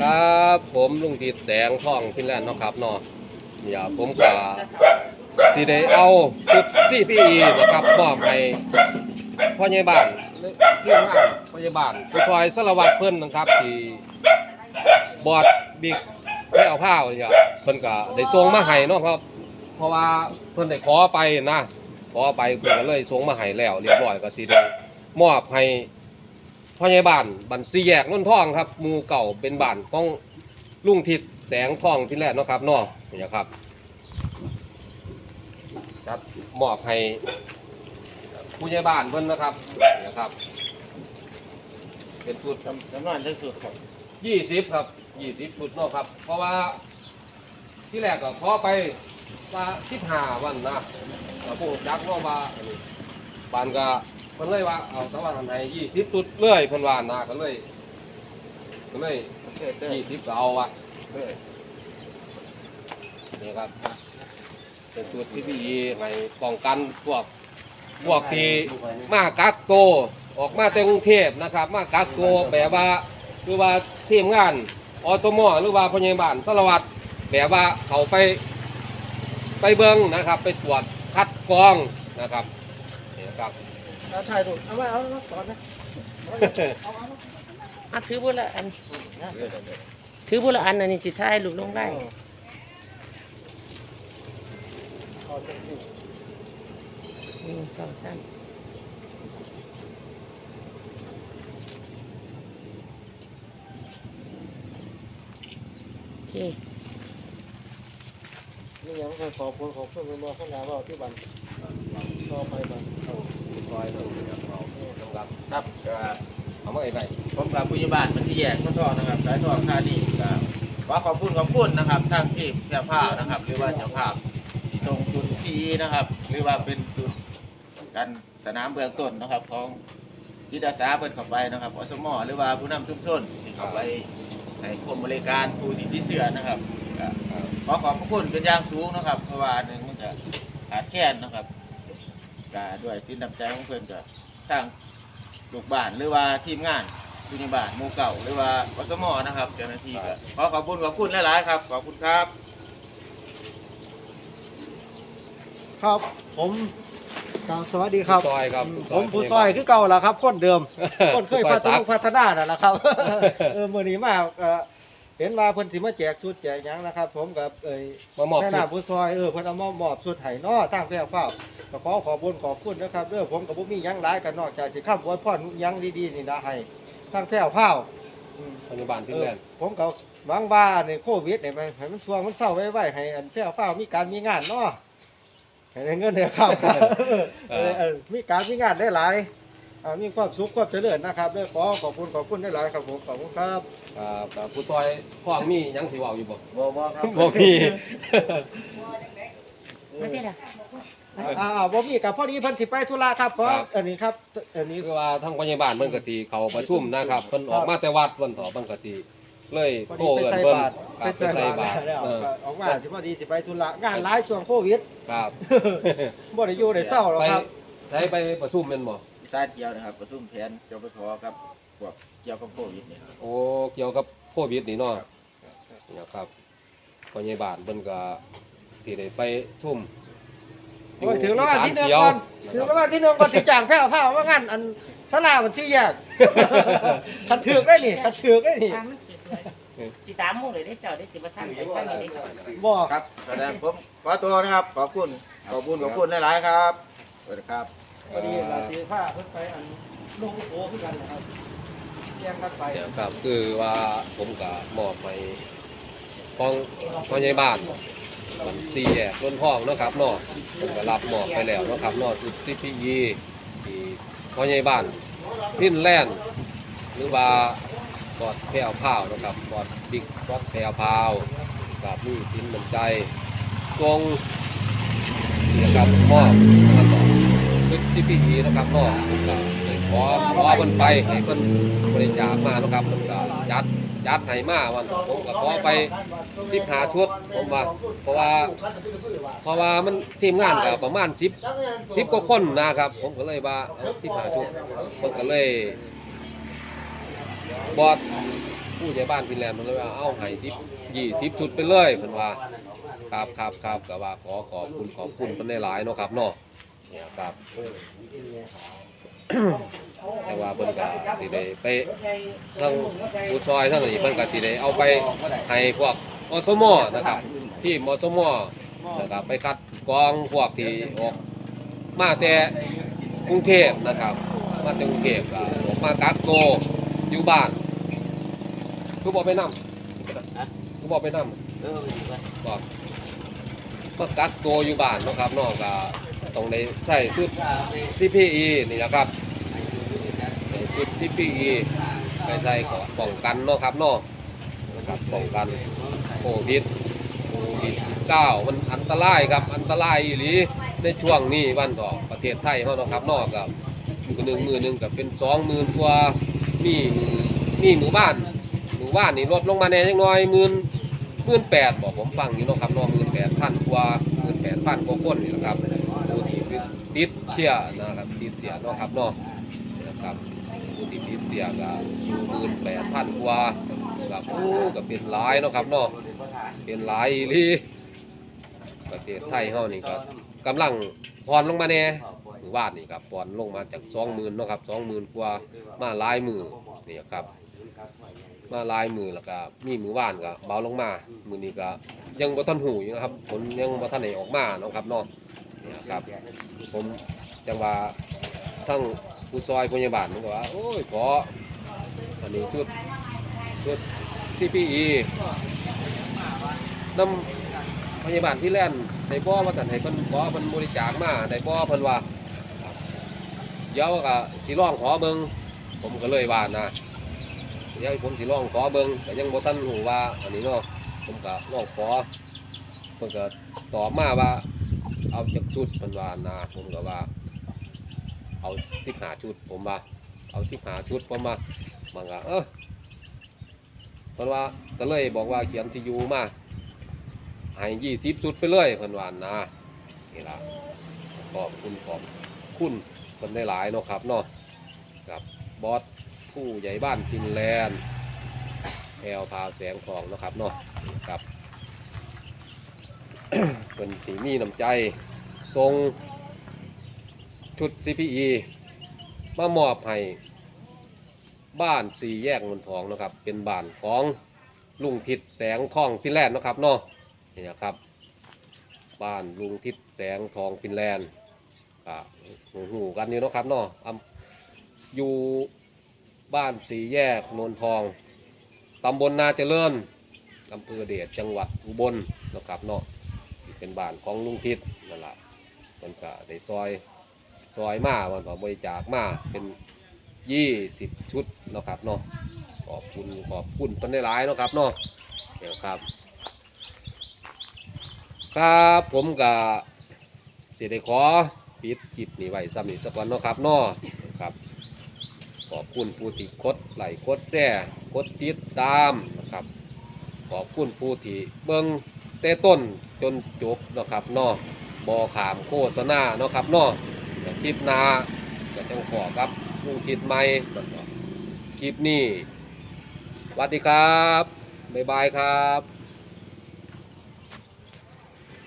ครับผมลุงทิดแสงท่องฟินแลนด์เนาะครับเนาะอย่าผมก็สิได้เอาชุด CPE นะครับมอบให้พ่อใหญ่บ้านหรือทีมงานพ่อใหญ่บ้านผู้ช่วยสารวัตรเพิ่นนะครับที่บอดบิ๊กไม่เอาผ้าเนี่ยเพิ่นก็ได้ส่งมาให้เนาะครับ เพราะว่าเพิ่นได้ขอไปนะขอไปเพิ่นก็เลยส่งมาให้แล้ว เรียบร้อยก็สิได้มอบให้ พ่อใหญ่บ้านบันซีแยกนนทองครับหมูเก่าเป็นบ้านของลุงทิศแสงทองที่แรกเนาะครับเนาะนี่ครับครับมอบให้ผู้ใหญ่บ้านเพิ่นนะครับนี่ครับ เป็นชุดจำจำนวนได้สุดครับยี่สิบครับยี่สิบชุดเนาะครับ เพราะว่าที่แรกก็ขอไปว่าสิบห้าวันนะแล้วผู้จักเนาะว่าอันนี้บ้านก็ เพิ่นเลยว่าเอาแต่ว่าทำให้ยี่สิบชุดเลยเพิ่นว่านะก็เลยก็เลยเต้เต้ยี่สิบก็เอาวะเต้นี่ครับเป็นชุดที่ดีให้ป้องกันพวกพวกที่มากักโตวออกมาแต่กรุงเทพนะครับ มากักโตวแบบว่าหรือว่าทีมงานอสมหรือว่าพยาบาลสารวัตรแบบว่าเขาไปไปเบิ้งนะครับ ไปตรวจคัดกรองนะครับนี่ครับ เอาถ่ายรูปเอาไว้เอาเอาก่อนนะเอาเอาเอาอะถือบุละอันถือบุละอันอันนี้สิท้ายลูกลงได้เอาจังสิหนึ่งสองสามโอเคนี่ยังเคยขอบคุณขอบคุณเป็นบ่ข้างหน้าว่าที่บันต่อไปบัน เอาซอยเราเราครับครับก็เอามาไอ้ไหนผมกับผู้ใหญ่บ้านมันที่แยกมันทอนะครับสายท่อท่านี่ก็ขอขอบคุณขอบคุณนะครับทางทีมแพร่ผ้านะครับ หรือว่าเจ้าภาพที่ส่งจุดพีนะครับ หรือว่าเป็นจุดการสนามเบื้องต้นนะครับ ของจิตอาสาเพิ่นเข้าไปนะครับอสมอหรือว่าผู้นำชุมชนที่เข้าไปให้ความบริการผู้ที่ติดเชื้อนะครับก็ขอขอบพระคุณเป็นอย่างสูงนะครับ เพราะว่าหนึ่งมันจะขาดแคลนนะครับ ก็ด้วยสินน้ำใจของเพิ่นก็ทางลูกบ้านหรือว่าทีมงานผู้ใหญ่บ้านหมู่เก่าหรือว่าอสมนะครับเจ้าหน้าที่ก็ขอขอบคุณขอบคุณหลายๆครับขอบคุณครับ ครับผมครับสวัสดีครับซอยครับผมผู้ซอยคือเก่าแล้วครับคนเดิม คนเคยผู้พัซฒอนาพัฒนานั่นแหละครับ เออเออมื้อนี้มาเอ่อ เห็นว่าเพิ่นสิมาแจกชุดแจกหยังนะครับ ผมกับเอ้ยมามอบแม่ชุนาดผู้ซอยเออเพิ่นเอามามอบชุดให้เนาะทางแพร่เฝ้าก็ขอขอบคุญขอบคุณนะครับเด้อผมก็บ่มีหยังหลายกันนอกจากสิคำอวยพรหยังดีๆนี่นะให้ทางแพร่เฝ้าอืม พยาบาลที่เอแลอนด์ผมก็หวังว่าในโควิดเนี่ยมันให้มันช่วงมันเศร้าไว้ไว้ให้อันแพร่เฝ้ามีการมีงานเนาะให้ได้เงินได้ข้าวเออเออมีการมีงานได้หลาย อ่ามีความสุขความเจริญนะครับด้วยขอขอบคุณขอบคุณได้หลายครับผมขอบคุณครับครับครับผู้ซอยพ่อมีหยังสิเว้าอยู่บ่บ่บ่ครับบ่มีไม่ได้ละอ่าอ่าบ่มีกับพอดีเพิ่นสิไปธุระครับเพราะอันนี้ครับอันนี้ คือว่าทางพยาบาลเพิ่นก็สิเข้าประชุมนะครับเพิ่นออกมาแต่วัดเพิ่นต่อเพิ่นก็สิเลยพอโทดีรไปเอิ้นใส่เพิ่นบาตรคไปรับไปใส่ใส่บาบาตตรรแล้วเออก็ออกมาสิพอดีสิไปธุระงานหลายช่วงโควิด ครับบ่ได้อยู่ได้เศร้าหรอกไปครับใช้ไปประชุมแม่นบ่ อีสานเกี่ยวนะครับประชุมแผนจปทครับพวกเกี่ยวกับโควิดเนี่ยครับ โอ้เกี่ยวกับโควิดนี่เนาะนะครับพยาบาลเพิ่นก็สิได้ไปชุมโอ้ยถึงแล้ววันที่หนึ่งอีสาก่อนเขีถึยงวแล้ววันที่หนึ่งก่อนสิจ่างแพ้วผ้าว่างานอันสลามันที่แยกคันถือกได้นี่คันถือกได้นี่ตามมันสิเลยสิตามหมู่เลยได้เจ้าได้สิบ่ทันไปฟังเลยได้บ่ครับแสดงผมขอตัวนะครับ ขอบคุณ ขอบคุณ ขอบคุณหลายๆครับสวัสดีครับ พอดีราศีผ้าเพิ่นไปอันลงโอคือกันนะครับเรียงกันไปเดี๋ยวครับคือว่าผมก็มอบให้ของพยาบาลบัญชีแยกล้นห้องเนาะครับเนาะผมก็รับมอบไปแล้วเนาะครับเนาะสุดที่พี่ยีที่พยาบาลพินแลนด์หรือว่าบอดแพรวพาวเนาะครับบอดบิ๊กบอดแพรวพาวกับมีสินน้ำใจตรงนี่นะครับมอบมาต่อ ที่พี่ยีนะครับนาะผมก็เลยขอขอเพิ่นไปให้เพิ่นบริจาคมานะครับเพิ่นก็จัดจัดให้มาวันผมก็ขอไปสิบหาชุดผมว่าเพราะว่า เพราะว่ามันทีมงานก็ประมาณสิบสิบกว่าคนนะครับ ผมก็เลยว่าเอาสิบหาชุดผมก็เลยบอดผู้ใหญ่บ้านฟินแลนด์มันเลยว่าเอาให้สิบยี่สิบชุดไปเลยเพิ่นว่า ครับครับครับก็ว่าขอขอบคุณขอบคุณเพิ่นได้หลายเนาะครับเนาะ เนี่ยครับแต่ว่าเพิ่นก็สิได้ไปทั้งผู้ซอยทั้งนี้เพิ่นก็สิได้เอาไปให้พวกอสมนะครับ ที่มอสมนะครับไปคัดกรองพวกที่ออกมาแต่กรุงเทพนะครับ มาจากกรุงเทพก็ออกมากักโตวอยู่บ้านคือบอกไปนำคือบอกไปนำเออไปดีกว่าบอกมากักโตวอยู่บ้านเนาะครับเนอกก็ ต้องได้ใช้ชุด CPE นี่นะครับใส่ชุด CPE ไปใส่ก่อนป้องกันเนาะครับเนาะนะครับป้องกันโควิดโควิด19มันอันตรายครับอันตรายอีหลีในช่วงนี้วันต่อประเทศไทยเฮาเนาะครับเนอกกับมือหนึ่งมือหนึ่งกับเป็นสองหมื่นกว่ามีมีหมู่บ้านหมู่บ้านนี่ลดลงมาแน่จังน้อยหมื่นหมื่นแปดบอกผมฟังอยู่เนาะครับเนาะหมื่นแปดพันกว่าหมื่นแปดพันกว่าคนนี่แหละครับ ติดเชื้อนะครับติดเชื้อเนาะครับเนาะนะครับผู้ที่ติดเชื้อก็อยู่หมื่นแปดพันกว่าครับโอ้ก็เป็นหลายเนาะครับเนาะเป็นหลายลีประเทศไทยเฮานี่ก็กำลังผ่อนลงมาแน่หรือว่านี่ครับผ่อนลงมาจากสองหมื่นเนาะครับสองหมื่นกว่ามาหลายมือนี่ครับ มาลายมือแล้วก็มีมือว่านก็เบาลงมา มือนี้ก็ยังบ่ทันหูอยู่นะครับผลยังบ่ทันได้ออกมาเนาะครับเนาะ นี่ยครับ ผมจังว่าทั้งผู้ซอยพยาบาลมันก็ว่าโอ้ยขออันนี้ชุดชุด CPE น้ำพยาบาลที่แล่นได้บ่ว่าสั่นให้เพิ่นขอเพิ่นบริจาคมาได้บ่เพิ่นว่าเดี๋ยวก็สิลองขอเบิงผมก็เลยว่านะเดี๋ยวผมสิลองขอเบิงแต่ยังบ่ทันรู้ว่า อันนี้เนาะผมก็ลองขอเพิ่นก็ตอบมาว่า เอาจักชุดเพิ่นว่านะผมก็ว่า เอา15ชุดผมว่า เอา15ชุดผมว่ามันก็เออเพิ่นว่าก็เลยบอกว่าเขียนที่อยู่มาให้20ชุดไปเลยเพิ่นว่านะนี่ละขอบคุณขอบคุณเพิ่นได้หลายเนาะครับเนาะกับบอสผู้ใหญ่บ้านฟินแลนด์แอลพาวแสงทองนะครับเนาะครับ เป็นสีมีน้ำใจ ทรงชุด CPE มามอบให้บ้านสี่แยกเงินทองนะครับ เป็นบ้านของลุงทิศแสงทองฟินแลนด์นะครับเนาะนี่นะครับ บ้านลุงทิศแสงทองฟินแลนด์ก็หูกันอยู่นะครับเนาะอำอยู่บ้านสีแยกนนทอง ตำบลนาเจริญอำเภอเดชจังหวัดอุบลนะครับเนาะ เป็นบ้านของลุงทิศนั่นแหละมันก็ได้ซอยซอยมาวันต่อบริจาคมาเป็นยี่สิบชุดเนาะครับเนาะขอบคุณขอบคุณเพิ่นได้หลายเนาะครับเนาะเดี๋ยวครับ ครับผมก็จะได้ขอปิดคลิปนี้ไว้ซ้ำนีสักวันเนาะครับเนาะครับ ขอบคุณผู้ที่กดไลค์กดแชร์กดติดตามนะครับ ขอบคุณผู้ที่เบิ่ง แต่ต้นจนจบนะครับเนาะบอขามโฆษณาเนาะครับเนาะคลิปนาก็จังขอครับลุงคิดใหม่คลิปนี้สวัสดีครับ บ๊ายบายครับ